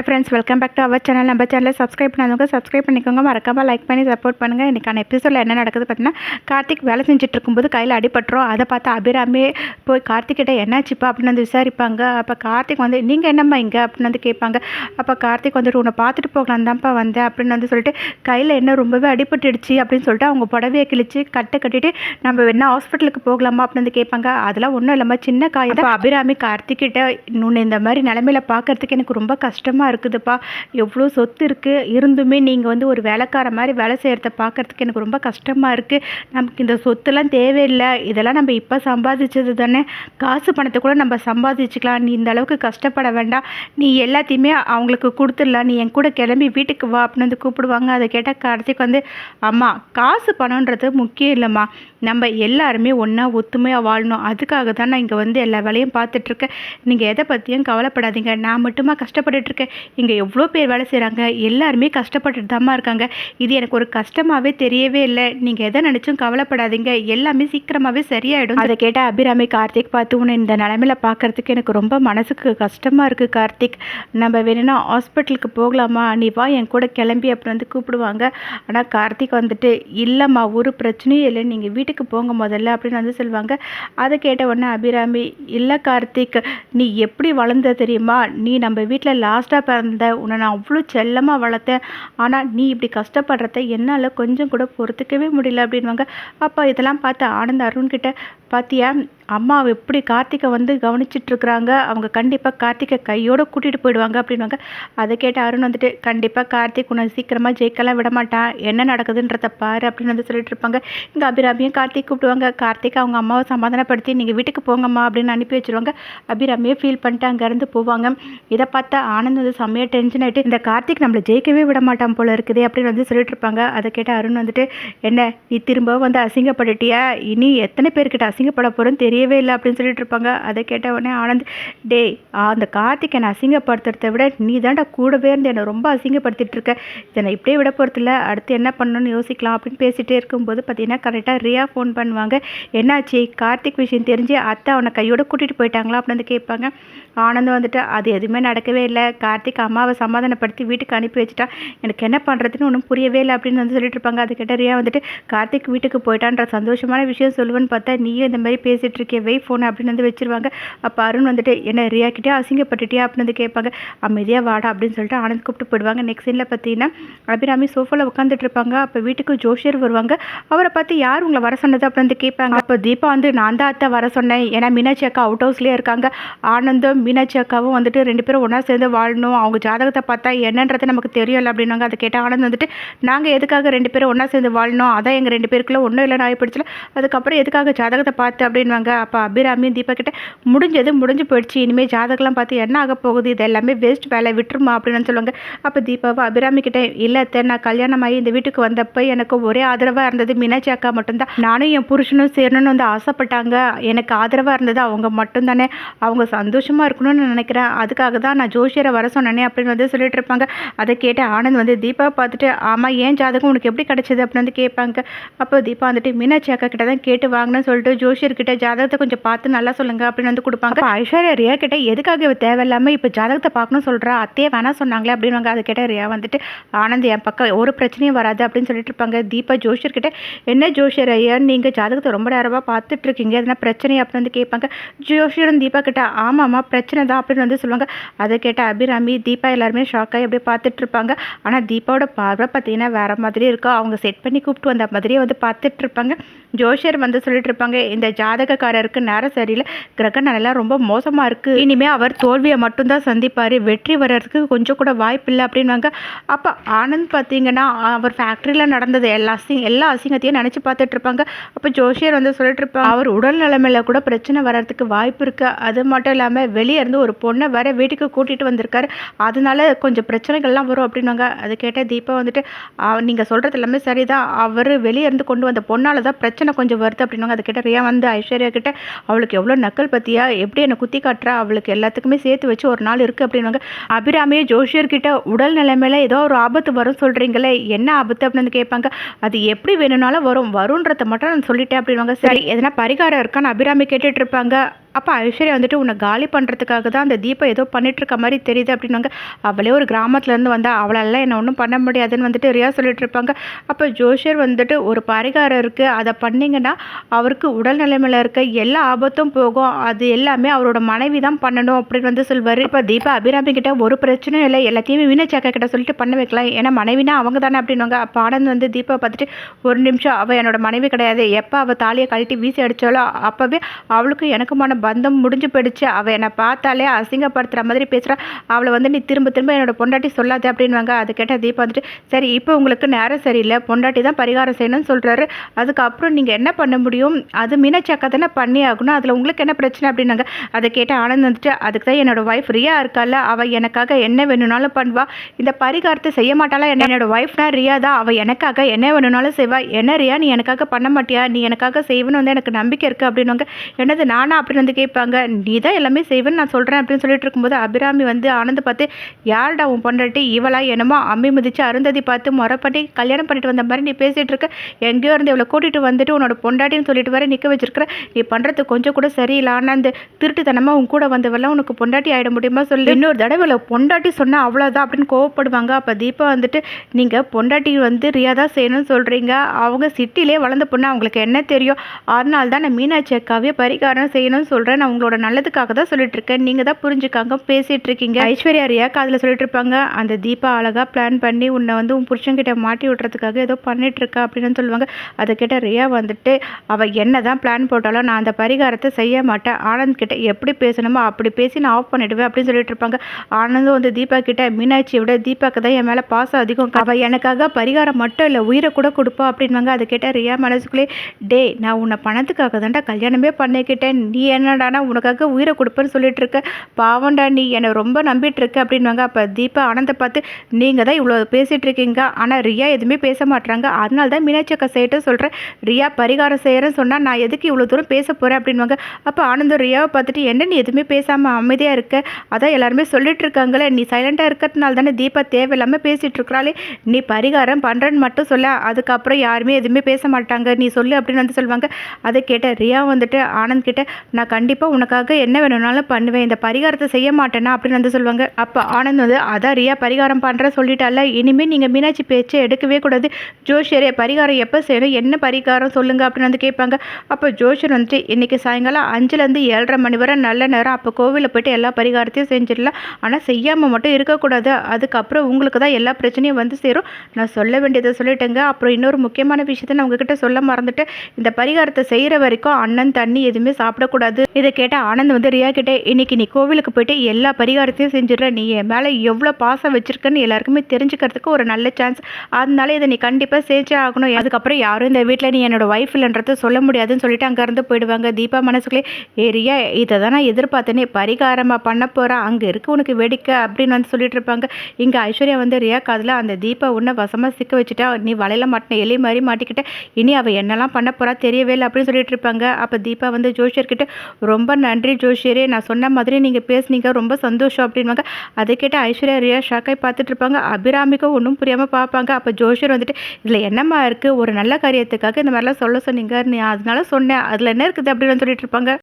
Hi friends welcome back to our channel நம்ம சேனலில் subscribe பண்ணாதவங்க சப்ஸ்கிரைப் பண்ணிக்கோங்க. மறக்காமல் லைக் பண்ணி சப்போர்ட் பண்ணுங்கள் இன்றைக்கான எபிசோடில் என்ன நடக்குது பார்த்தீங்கன்னா கார்த்திக் வேலை செஞ்சுட்டு இருக்கும்போது கையில் அடிபட்டுரும். அதை பார்த்து அபிராமே போய் கார்த்திக்கிட்ட என்னாச்சுப்பா? அப்படின்னு வந்து விசாரிப்பாங்க. அப்போ கார்த்திக் வந்து நீங்கள் என்னம்மா இங்கே? அப்படின்னு வந்து கேட்பாங்க. அப்போ கார்த்திக் வந்துட்டு உன்னை பார்த்துட்டு போகலாம் தான்ப்பா வந்தேன். அப்படின்னு வந்து சொல்லிட்டு கையில் என்ன ரொம்பவே அடிபட்டுடுச்சு அப்படின்னு சொல்லிட்டு அவங்க புடவையை கிழிச்சு கட்டை கட்டிட்டு நம்ம என்ன ஹாஸ்பிட்டலுக்கு போகலாமா? அப்படின்னு வந்து கேட்பாங்க. அதெல்லாம் ஒன்றும் இல்லாமல் சின்ன காய் தான். அபிராமி கார்த்திக்கிட்ட இன்னொன்று இந்த மாதிரி நிலமையில பார்க்கறதுக்கு எனக்கு ரொம்ப கஷ்டமாக இருக்குதுப்பா. எவ்வளோ சொத்து இருக்குது இருந்துமே நீங்கள் வந்து ஒரு வேலைக்கார மாதிரி வேலை செய்கிறத பார்க்கறதுக்கு எனக்கு ரொம்ப கஷ்டமாக இருக்குது நமக்கு இந்த சொத்துலாம் தேவையில்லை. இதெல்லாம் நம்ம இப்போ சம்பாதிச்சது தானே. காசு பணத்தை கூட நம்ம சம்பாதிச்சுக்கலாம். நீ இந்த அளவுக்கு கஷ்டப்பட வேண்டாம். நீ எல்லாத்தையுமே அவங்களுக்கு கொடுத்துடலாம். நீ என் கூட கிளம்பி வீட்டுக்கு வா அப்படின்னு வந்து கூப்பிடுவாங்க. அதை கேட்டால் கார்த்திக் வந்து அம்மா காசு பணன்றது முக்கியம் இல்லைம்மா. நம்ம எல்லாருமே ஒன்றா ஒத்துமையாக வாழணும். அதுக்காக தான் நான் இங்கே வந்து எல்லா வேலையும் பார்த்துட்ருக்கேன் நீங்கள் எதை பற்றியும் கவலைப்படாதீங்க. நான் மட்டுமா கஷ்டப்பட்டுட்டு இருக்கேன். இங்கே எவ்வளோ பேர் வேலை செய்கிறாங்க எல்லாருமே கஷ்டப்பட்டுட்டு தாம்மா இருக்காங்க. இது எனக்கு ஒரு கஷ்டமாகவே தெரியவே இல்லை. நீங்கள் எதை நினச்சும் கவலைப்படாதீங்க. எல்லாமே சீக்கிரமாகவே சரியாயிடும். அதை கேட்டால் அபிராமி கார்த்திக் பார்த்து உன்னை இந்த நிலமையில பார்க்கறதுக்கு எனக்கு ரொம்ப மனசுக்கு கஷ்டமாக இருக்குது கார்த்திக். நம்ம வேணும்னா ஹாஸ்பிட்டலுக்கு போகலாமா? நீ வா என் கூட கிளம்பி அப்புறம் வந்து கூப்பிடுவாங்க. ஆனால் கார்த்திக் வந்துட்டு இல்லைம்மா ஒரு பிரச்சனையும் இல்லை. நீங்கள் வீட்டுக்கு போங்க முதல்ல அப்படின்னு வந்து சொல்லுவாங்க. அதை கேட்ட உடனே அபிராமி இல்லை கார்த்திக் நீ எப்படி வளர்ந்த தெரியுமா? நீ நம்ம வீட்டில் லாஸ்ட்டாக பிறந்த உன்னை நான் அவ்வளோ செல்லமாக வளர்த்தேன். ஆனால் நீ இப்படி கஷ்டப்படுறத என்னால் கொஞ்சம் கூட பொறுத்துக்கவே முடியல அப்படின்வாங்க அப்போ இதெல்லாம் பார்த்து ஆனந்த அருண் பார்த்தியா பாத்தியா? அம்மா எப்படி கார்த்திகை வந்து கவனிச்சிட்ருக்குறாங்க? அவங்க கண்டிப்பாக கார்த்திகை கையோடு கூட்டிகிட்டு போயிடுவாங்க அப்படின்வாங்க அதை கேட்டு அருண் வந்துட்டு கண்டிப்பாக கார்த்திக் உன்னை சீக்கிரமாக ஜெயிக்கலாம் விட மாட்டான். என்ன நடக்குதுன்றத பாரு அப்படின்னு வந்து சொல்லிட்டு இருப்பாங்க இங்கே அபிராமியும் கார்த்திக் கூப்பிடுவாங்க. கார்த்திக் அவங்க அம்மாவை சமாதானப்படுத்தி நீங்கள் வீட்டுக்கு போங்கம்மா அப்படின்னு அனுப்பி வச்சிருவாங்க. அபிராமியே ஃபீல் பண்ணிட்டு அங்கேருந்து போவாங்க. இதை பார்த்தா ஆனந்த் வந்து செம்மையாக டென்ஷன் ஆகிட்டு இந்த கார்த்திக் நம்மளை ஜெயிக்கவே விட மாட்டான் போல இருக்குது அப்படின்னு வந்து சொல்லிட்டு இருப்பாங்க அதை கேட்டால் அருண் வந்துட்டு என்ன நீ திரும்பவும் வந்து அசிங்கப்பட்டுட்டியா? இனி எத்தனை பேர்கிட்ட அசிங்கப்பட போகிறேன்னு தெரியவே இல்லை அப்படின்னு சொல்லிட்டு இருப்பாங்க. அதை கேட்ட உடனே ஆனந்த் டேய் அந்த கார்த்திக் என்னை அசிங்கப்படுத்துறத விட நீ தாண்டா கூடவே இருந்து என்னை ரொம்ப அசிங்கப்படுத்திட்டு இருக்க. இதை நான் இப்படியே விட போகிறதில்ல அடுத்து என்ன பண்ணணும்னு யோசிக்கலாம் அப்படின்னு பேசிகிட்டே இருக்கும்போது பார்த்தீங்கன்னா கரெக்டாக ரியா ஃபோன் பண்ணுவாங்க. என்னாச்சு? கார்த்திக் விஷயம் தெரிஞ்சு அத்தை அவனை கையோட கூட்டிகிட்டு போயிட்டாங்களா? அப்படின்னு வந்து கேட்பாங்க. ஆனந்தம் வந்துட்டு அது எதுவுமே நடக்கவே இல்லை. கார்த்திக் அம்மாவை சமாதானப்படுத்தி வீட்டுக்கு அனுப்பி வச்சுட்டா. எனக்கு என்ன பண்ணுறதுன்னு ஒன்றும் புரியவே இல்லை அப்படின்னு வந்து சொல்லிட்டு இருப்பாங்க. அது கேட்ட ரியா வந்துட்டு கார்த்திக் வீட்டுக்கு போயிட்டான்ற சந்தோஷமான விஷயம் சொல்லுவேன்னு பார்த்தா நீயும் இந்த மாதிரி பேசிகிட்டு இருக்கிய வெய் ஃபோன் அப்படின்னு வந்து வச்சிருவாங்க. அப்போ அருண் வந்துட்டு என்ன ரியாக்கிட்டே அசிங்கப்பட்டுட்டியா? அப்படின்னு வந்து கேட்பாங்க. அமைதியாக வாடா அப்படின்னு சொல்லிட்டு ஆனந்த் கூப்பிட்டு போயிடுவாங்க. நெக்ஸ்ட் சீனில் பார்த்தீங்கன்னா அபிராமி சோஃபாவில் உட்காந்துட்டு இருப்பாங்க அப்போ வீட்டுக்கு ஜோஷியர் வருவாங்க. அவரை பார்த்து யார் உங்களை வர சொன்னது? அப்படின்னு வந்து கேட்பாங்க. அப்போ தீபா வந்து நான் தான் அத்தை வர சொன்னேன். ஏன்னா மீனாட்சி அக்கா அவுட் ஹவுஸ்லேயே இருக்காங்க. ஆனந்தும் மீனாட்சி அக்காவும் வந்துட்டு ரெண்டு பேரும் ஒன்றா சேர்ந்து வாழணும். அவங்க ஜாதகத்தை பார்த்தா என்னன்றது நமக்கு தெரியல அப்படின்னாங்க அதை கேட்ட ஆனந்த் வந்துட்டு நாங்கள் எதுக்காக ரெண்டு பேரும் ஒன்றா சேர்ந்து வாழணும்? அதான் எங்கள் ரெண்டு பேருக்குள்ள ஒன்றும் இல்லை நான் பிடிச்சல. அதுக்கப்புறம் எதுக்காக ஜாதகத்தை பார்த்து அப்படின்வாங்க அப்போ அபிராமியும் தீபா கிட்ட முடிஞ்சது முடிஞ்சு போயிடுச்சு. இனிமேல் ஜாதகம்லாம் பார்த்து என்ன ஆக போகுது? இது எல்லாமே வேஸ்ட் வேலை விட்டுருமா? அப்படின்னு சொல்லுவாங்க. அப்போ தீபாவை அபிராமி கிட்ட இல்லை அத்தை நான் கல்யாணம் ஆகி இந்த வீட்டுக்கு வந்தப்போ எனக்கு ஒரே ஆதரவாக இருந்தது மீனாட்சி அக்கா மட்டும்தான். நானும் என் புருஷனும் சேரணும்னு வந்து ஆசைப்பட்டாங்க. எனக்கு ஆதரவாக இருந்தது அவங்க மட்டும்தானே. அவங்க சந்தோஷமாக இருக்கணும்னு நினைக்கிறேன். அதுக்காக தான் நான் ஜோஷியரை வர சொன்னேனே அப்படின்னு வந்து சொல்லிட்டு இருப்பாங்க. அதை கேட்ட ஆனந்த் வந்து தீபா பார்த்துட்டு ஆமாம் ஏன் ஜாதகம் உனக்கு எப்படி கிடச்சிது? அப்படின்னு வந்து கேட்பாங்க. அப்போ தீபா வந்துட்டு மீனாட்சி அக்கா கிட்ட தான் கேட்டு வாங்கினேன்னு சொல்லிட்டு ஜோ ஜோஷியர்கிட்ட ஜாதகத்தை கொஞ்சம் பார்த்து நல்லா சொல்லுங்க அப்படின்னு வந்து கொடுப்பாங்க. ஐஸ்வர்யா ரியா கிட்ட எதுக்காக இவ தேவையில்லாமல் இப்போ ஜாதகத்தை பார்க்கணும் சொல்கிறா அத்தையே வேணா சொன்னாங்களே அப்படின்னு அதை கிட்ட ரியா வந்துட்டு ஆனந்த் என் பக்கம் ஒரு பிரச்சனையும் வராது அப்படின்னு சொல்லிட்டு இருப்பாங்க. தீபா ஜோஷியர்கிட்ட என்ன ஜோஷியர் ஐயா நீங்கள் ஜாதகத்தை ரொம்ப நேரமாக பார்த்துட்டு இருக்கீங்க. எதனா பிரச்சனை? அப்படின்னு வந்து கேட்பாங்க. ஜோஷியரும் தீபா கிட்ட ஆமாம்மா பிரச்சனை தான் அப்படின்னு வந்து சொல்லுவாங்க. அதை கேட்ட அபிராமி தீபா எல்லாருமே ஷாக்காகி அப்படியே பார்த்துட்டு இருப்பாங்க. ஆனால் தீபாவோட பார்வை பார்த்தீங்கன்னா வேற மாதிரி இருக்கும். அவங்க செட் பண்ணி கூப்பிட்டு வந்த மாதிரியே வந்து பார்த்துட்டு இருப்பாங்க. ஜோஷியர் வந்து சொல்லிட்டு இருப்பாங்க இந்த ஜாதகக்காரருக்கு நேரம் சரியில்லை. கிரக எல்லாம் ரொம்ப மோசமாக இருக்குது இனிமேல் அவர் தோல்வியை மட்டும்தான் சந்திப்பார். வெற்றி வர்றதுக்கு கொஞ்சம் கூட வாய்ப்பு இல்லை அப்படின்வாங்க அப்போ ஆனந்த் பார்த்தீங்கன்னா அவர் ஃபேக்ட்ரியில் நடந்தது எல்லா அசிங் எல்லா அசிங்கத்தையும் நினச்சி பார்த்துட்டு இருப்பாங்க. அப்போ ஜோஷியர் வந்து சொல்லிட்டு இருப்பாங்க அவர் உடல் நிலைமையில் கூட பிரச்சனை வர்றதுக்கு வாய்ப்பு இருக்குது அது மட்டும் இல்லாமல் வெளியே இருந்து ஒரு பொண்ணை வேற வீட்டுக்கு கூட்டிகிட்டு வந்திருக்காரு. அதனால கொஞ்சம் பிரச்சனைகள்லாம் வரும் அப்படின்னாங்க அது கேட்டால் தீபா வந்துட்டு நீங்கள் சொல்கிறது எல்லாமே சரிதான். அவர் வெளியே இருந்து கொண்டு வந்த பொண்ணால் தான் பிரச்சனை கொஞ்சம் வருது அப்படின்னாங்க அது கேட்டால் ரியா வந்து ஐஸ்வர்யா கிட்ட அவளுக்கு எவ்வளோ நக்கல் பற்றியா எப்படி என்னை குத்தி காட்டுறா? அவளுக்கு எல்லாத்துக்குமே சேர்த்து வச்சு ஒரு நாள் இருக்குது அப்படின்னாங்க அபிராமியே ஜோஷியர்கிட்ட உடல் நிலைமையில ஏதோ ஒரு ஆபத்து வரும் சொல்கிறீங்களே என்ன ஆபத்து? அப்படின்னு கேட்பாங்க. அது எப்படி வேணும்னாலும் வரும். வரும்ன்றத மட்டும் நான் சொல்லிட்டேன் அப்படின்வாங்க சரி எதனா பரிகாரம் இருக்கான்னு அபிராமி கேட்டுட்டு இருப்பாங்க. அப்போ ஐஸ்வர்யா வந்துட்டு உன்னை காலி பண்ணுறதுக்காக தான் அந்த தீபம் ஏதோ பண்ணிகிட்ருக்க மாதிரி தெரியுது அப்படின்னாங்க. அவளே ஒரு கிராமத்துலேருந்து வந்தால் அவளெல்லாம் என்ன ஒன்றும் பண்ண முடியாதுன்னு வந்துட்டு ரியா சொல்லிட்டு இருப்பாங்க. அப்போ ஜோஷியர் வந்துட்டு ஒரு பரிகாரம் இருக்குது அதை பண்ணிங்கன்னா அவருக்கு உடல் நிலைமையில் இருக்க எல்லா ஆபத்தும் போகும். அது எல்லாமே அவரோட மனைவி தான் பண்ணணும் அப்படின்னு வந்து சொல்வார். இப்போ தீபா அபிராமி கிட்ட ஒரு பிரச்சனையும் இல்லை எல்லாத்தையுமே வீணச்சாக்கா கிட்ட சொல்லிட்டு பண்ண வைக்கலாம். ஏன்னா மனைவினா அவங்க தானே அப்படின்வாங்க அப்போ ஆனந்த் வந்து தீபா பார்த்துட்டு ஒரு நிமிஷம் அவள் என்னோட மனைவி கிடையாது. எப்போ அவள் தாலியை கழட்டி வீசி அடித்தாலோ அப்போவே அவளுக்கும் எனக்குமான பந்தம் முடிஞ்சு போயிடுச்சு. அவள் என்னை பார்த்தாலே அசிங்கப்படுத்துகிற மாதிரி பேசுகிறா அவளை வந்து நீ திரும்ப திரும்ப என்னோட பொண்டாட்டி சொல்லாது அப்படின்வாங்க அது கேட்டால் தீபா வந்துட்டு சரி இப்போ உங்களுக்கு நேரம் சரியில்லை. பொண்டாட்டி தான் பரிகாரம் செய்யணும்னு சொல்கிறாரு அதுக்கப்புறம் நீங்கள் என்ன பண்ண முடியும்? அது மீனச்சாக்கா தானே பண்ணி ஆகணும். அதில் உங்களுக்கு என்ன பிரச்சனை? அப்படின்னாங்க. அதை கேட்ட ஆனந்த் வந்துட்டு அதுக்கு தான் என்னோட ஒய்ஃப் ரியா இருக்கால. அவள் எனக்காக என்ன வேணும்னாலும் பண்ணுவா. இந்த பரிகாரத்தை செய்ய மாட்டாளா? என்ன என்னோட ஒய்ஃப்னா ரியா தான். அவள் எனக்காக என்ன வேணும்னாலும் செய்வா. என்ன ரியா நீ எனக்காக பண்ண மாட்டியா? நீ எனக்காக செய்வேன்னு வந்து எனக்கு நம்பிக்கை இருக்குது அப்படின்னுவாங்க. என்னது நானா? அப்படின்னு வந்து கேட்பாங்க நீ தான் எல்லாமே செய்வேன்னு நான் சொல்கிறேன் அப்படின்னு சொல்லிட்டு இருக்கும்போது அபிராமி வந்து ஆனந்த பார்த்து யார்டா உன் பொண்டாட்டி? இவளா என்னமோ அம்மி மிதிச்சு அருந்ததி பார்த்து முறப்பட்டி கல்யாணம் பண்ணிட்டு வந்த மாதிரி நீ பேசிகிட்டு இருக்க. எங்கேயோ இருந்து இவளை கூட்டிகிட்டு வந்துட்டு உன்னோட பொண்டாட்டின்னு சொல்லிட்டு வர நிற்க வச்சிருக்கிற. நீ பண்ணுறது கொஞ்சம் கூட சரியில்லை. ஆனால் அந்த திருட்டுத்தனமாக உன் கூட வந்தவெல்லாம் உனக்கு பொண்டாட்டி ஆகிட முடியுமா சொல்லி? இன்னொரு தடவை இவளை பொண்டாட்டி சொன்னால் அவ்வளோதான் அப்படின்னு கோவப்படுவாங்க. அப்போ தீபா வந்துட்டு நீங்கள் பொண்டாட்டி வந்து ரியா தான் செய்யணும்னு சொல்கிறீங்க அவங்க சிட்டிலே வளர்ந்த பொண்ணு. அவங்களுக்கு என்ன தெரியும்? அதனால தான் நான் மீனாட்சி அக்காவே பரிகாரம் செய்யணும்னு சொல்கிறேன் நான் உங்களோட நல்லதுக்காக தான் சொல்லிட்டு இருக்கேன் நீங்கள் தான் புரிஞ்சுக்காங்க பேசிகிட்டு இருக்கீங்க ஐஸ்வர்யா ரியாக்கு அதில் சொல்லிட்டு இருப்பாங்க அந்த தீபா அழகாக பிளான் பண்ணி உன்னை வந்து உன் புருஷன்கிட்ட மாட்டி விட்றதுக்காக ஏதோ பண்ணிகிட்ருக்கா அப்படின்னு சொல்லுவாங்க. அதை கேட்ட ரியா வந்துட்டு அவள் என்ன தான் பிளான் போட்டாலும் நான் அந்த பரிகாரத்தை செய்ய மாட்டேன். ஆனந்த் கிட்ட எப்படி பேசணுமோ அப்படி பேசி நான் ஆஃப் பண்ணிடுவேன் அப்படின்னு சொல்லிட்டு இருப்பாங்க ஆனந்தும் வந்து தீபா கிட்ட மீனாட்சியை விட தீபாக்கு தான் என் மேலே பாசம் அதிகம். அவள் எனக்காக பரிகாரம் மட்டும் இல்லை உயிரை கூட கொடுப்பா அப்படின்வாங்க அதை கேட்டால் ரியா மனசுக்குள்ளே டே நான் உன்னை பணத்துக்காக தான்டா கல்யாணமே பண்ணிக்கிட்டேன். நீ என்னடானா உனக்காக உயிரை கொடுப்பேன்னு சொல்லிட்டு இருக்க பாவண்டா நீ என்னை ரொம்ப நம்பிட்டு இருக்க அப்படின்வாங்க அப்போ தீபா ஆனந்தை பார்த்து நீங்கள் தான் இவ்வளோ பேசிகிட்டு இருக்கீங்க ஆனால் ரியா எதுவுமே பேச மாட்டாங்க அதனால தான் மீனாட்சி அக்கா செய்யட்டும் சொல்கிறேன் ரியா பரிகாரம் செய்கிறேன்னு சொன்னால் நான் எதுக்கு இவ்வளோ தூரம் பேச போகிறேன் அப்படின்வாங்க அப்போ ஆனந்தம் ரியாவை பார்த்துட்டு என்ன நீ எதுவுமே பேசாமல் அமைதியாக இருக்க? அதான் எல்லாருமே சொல்லிட்டு இருக்காங்களே நீ சைலண்ட்டாக இருக்கிறதுனால தானே தீபா தேவையில்லாமல் பேசிகிட்டு இருக்கிறாளே நீ பரிகாரம் பண்ணுறேன்னு மட்டும் சொல்ல. அதுக்கப்புறம் யாருமே எதுவுமே பேச மாட்டாங்க. நீ சொல்லு அப்படின்னு வந்து சொல்லுவாங்க. அதை கேட்ட ரியா வந்துட்டு ஆனந்த் கிட்ட நான் கண்டிப்பாக உனக்காக என்ன வேணும்னாலும் பண்ணுவேன். இந்த பரிகாரத்தை செய்ய மாட்டேனா அப்படின்னு வந்து சொல்லுவாங்க. அப்போ ஆனந்த் வந்து அதான் ரியா பரிகாரம் பண்ணுற சொல்லிட்டால இனிமேல் நீங்கள் மீனாட்சி பேச்சை எடுக்கவே கூடாது. ஜோஷியரே பரிகாரம் எப்போ செய்யணும் என்ன பரிகாரம் சொல்லுங்கள் அப்படின்னு வந்து கேட்பாங்க. அப்போ ஜோஷியர் வந்துட்டு இன்றைக்கி சாயங்காலம் அஞ்சுலேருந்து ஏழரை மணி வரை நல்ல நேரம் அப்போ கோவிலில் போயிட்டு எல்லா பரிகாரத்தையும் செஞ்சிடலாம். ஆனால் செய்யாமல் மட்டும் இருக்கக்கூடாது. அதுக்கப்புறம் உங்களுக்கு தான் எல்லா பிரச்சனையும் வந்து சேரும். நான் சொல்ல வேண்டியதை சொல்லிட்டேங்க. அப்புறம் இன்னொரு முக்கியமான விஷயத்த நான் உங்ககிட்ட சொல்ல மறந்துட்டு இந்த பரிகாரத்தை செய்கிற வரைக்கும் அண்ணன் தண்ணி எதுவுமே சாப்பிடக்கூடாது. இதை கேட்டால் ஆனந்த் வந்து ரியா கிட்டே இன்னைக்கு நீ கோவிலுக்கு போயிட்டு எல்லா பரிகாரத்தையும் செஞ்சிடுற. நீ என் மேலே எவ்வளோ பாசம் வச்சிருக்கன்னு எல்லாருக்குமே தெரிஞ்சுக்கிறதுக்கு ஒரு நல்ல சான்ஸ் அதனால இதை நீ கண்டிப்பாக செஞ்சே ஆகணும். அதுக்கப்புறம் யாரும் இந்த வீட்டில் நீ என்னோட ஒய்ஃப் இல்லைன்றதை சொல்ல முடியாதுன்னு சொல்லிட்டு அங்கேருந்து போயிடுவாங்க. தீபா மனசுக்குள்ளே ஏ ரியா இதை தான் நான் எதிர்பார்த்தேனே. பரிகாரமாக பண்ண போகிறேன் அங்கே இருக்கு உனக்கு வேடிக்கை அப்படின்னு வந்து சொல்லிட்டு இருப்பாங்க. இங்கே ஐஸ்வர்யா வந்து ரியா காதில் அந்த தீபா உன்னை வசமாக சிக்க வச்சுட்டா நீ வலையில் மாட்டின எலி மாதிரி மாட்டிக்கிட்ட. இனி அவள் என்னெல்லாம் பண்ண போகிறா தெரியவே இல்லை அப்படின்னு சொல்லிட்டு இருப்பாங்க. அப்போ தீபா வந்து ஜோஷியர்கிட்ட ரொம்ப நன்றி ஜோஷியரே. நான் சொன்ன மாதிரி நீங்கள் பேசுனீங்க. ரொம்ப சந்தோஷம் அப்படின்வாங்க அதை கேட்டு ஐஸ்வர்யா ரியா ஷாக்காய் பார்த்துட்டு இருப்பாங்க. அபிராமிக்கும் ஒன்றும் புரியாமல் பார்ப்பாங்க. அப்போ ஜோஷியர் வந்துட்டு இதில் என்னம்மா இருக்குது ஒரு நல்ல காரியத்துக்காக இந்த மாதிரிலாம் சொல்ல சொன்னீங்க. அதனால சொன்னேன். அதில் என்ன இருக்குது? அப்படின்னு சொல்லிட்டு இருப்பாங்க.